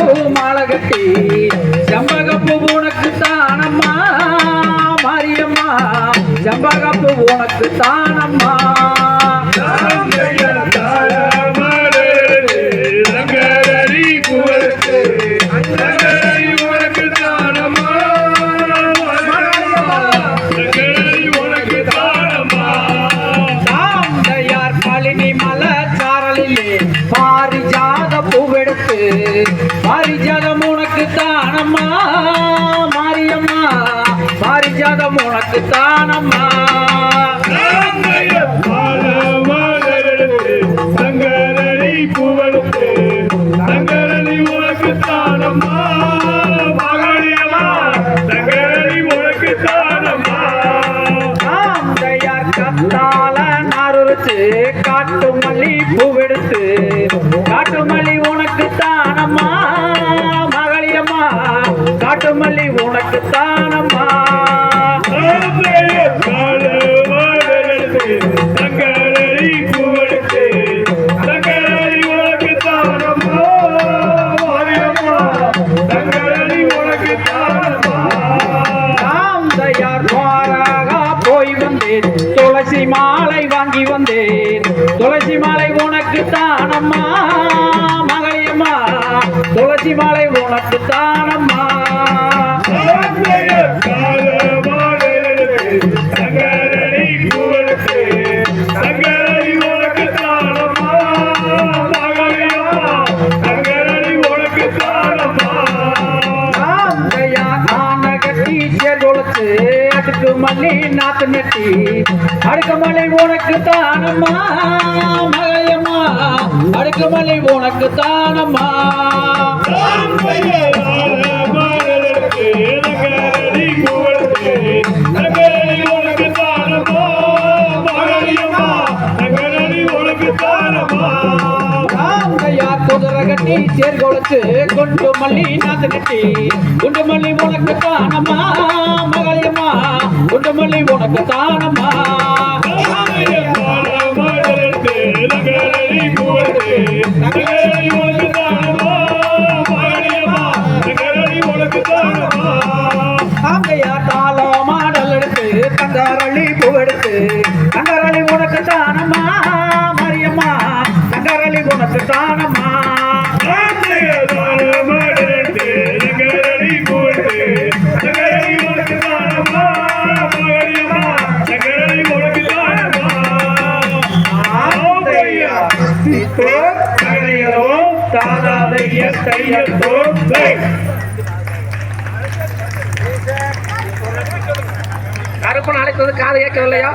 பூ மாலை கட்டி செம்பகப்பூ உனக்கு தானம்மா மாரியம்மா. செம்பகப்பூ உனக்கு தானம்மா. பாரிஜாதம் உனக்கு தானம்மா மாரியம்மா. பாரிஜாதம் உனக்கு தானம்மா சங்கரனி உனக்கு தானம்மா உனக்கு தானம்மா காட்டு மல்லி பூவெடுத்து காட்டுமல்லி உனக்கு தானம்மா மகளியம்மா காட்டு மல்லி துளசி மாலை வாங்கி வந்தேன். துளசி மாலை உனக்கு தானம்மா மகளியம்மா. துளசி மாலை உனக்கு தானம்மா. நாத்து நெட்டி அடுக்கு உனக்கு தானம்மா மகளியம்மா அடுக்கு உனக்கு தானம்மா கட்டி சேர்கொழுத்து குண்டு மல்லி நாத்து கட்டி குண்டு மல்லி உனக்கு தானம்மா மல்லி உனக்கு தானம்மா தாந்தையார் உனக்கு தானம்மா மரியம்மா தங்கரளி உனக்கு தானம்மா கருப்பு நாளைக்கு வந்து காது கேட்கவில்லையா?